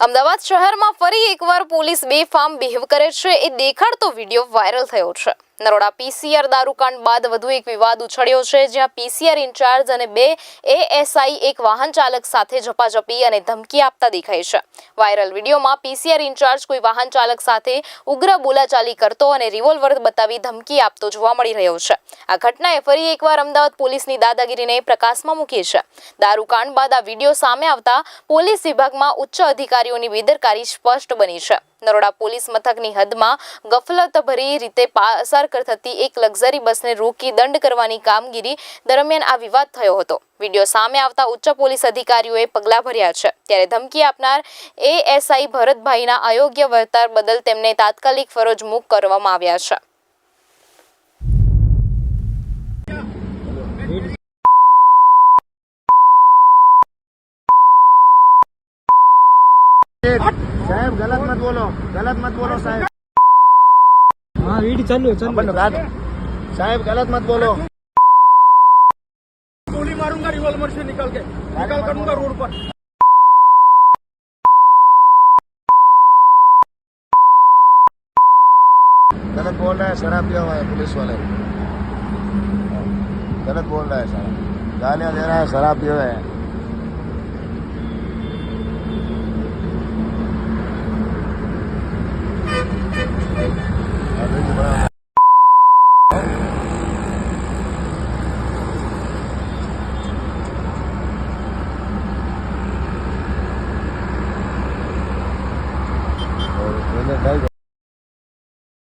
અમદાવાદ શહેરમાં ફરી એકવાર પોલીસ બેફામ બિહેવ કરે છે. એ દેખાડતો વીડિયો વાયરલ થયો છે. નરોડા પીસીઆર દારૂકાંડ બાદ વધુ એક વિવાદ ઉછળ્યો છે, જ્યાં પીસીઆર ઇન્ચાર્જ અને બે એએસઆઈ એક વાહન ચાલક સાથે ઝપાઝપી અને ધમકી આપતા દેખાય છે. વાયરલ વિડીયોમાં પીસીઆર ઇન્ચાર્જ કોઈ વાહન ચાલક સાથે ઉગ્ર બોલાચાલી કરતો અને રિવોલ્વર બતાવી ધમકી આપતો જોવા મળી રહ્યો છે. આ ઘટનાએ ફરી એકવાર અમદાવાદ પોલીસની દાદાગીરીને પ્રકાશમાં મૂકી છે. દારૂકાંડ બાદ આ વીડિયો સામે આવતા પોલીસ વિભાગમાં ઉચ્ચ અધિકારીઓની બેદરકારી સ્પષ્ટ બની છે. નરોડા પોલીસ મથકની હદમાં ગફલતભરી રીતે પાસાર થતી એક લક્ઝરી બસને રોકી દંડ કરવાની કામગીરી દરમિયાન આ વિવાદ થયો હતો. વીડિયો સામે આવતા ઉચ્ચ પોલીસ અધિકારીઓએ પગલાં ભર્યા છે. ત્યારે ધમકી આપનાર એએસઆઈ ભરતભાઈના અયોગ્ય વર્તાર બદલ તેમને તાત્કાલિક ફરજ મુક્ત કરવામાં આવ્યા છે. સાહેબ ગલત મત બોલો ગલત મત બોલો સાહેબ हाँ वीडियो चालू है चालू अपन रात साहेब गलत मत बोलो गोली मारूंगा रिवॉल्वर से निकल के निकल करूंगा रोड पर गलत बोल रहा है शराब पिया हुआ है पुलिस वाले गलत बोल रहा है सारा गालियां दे रहा है शराब पिया हुआ है એને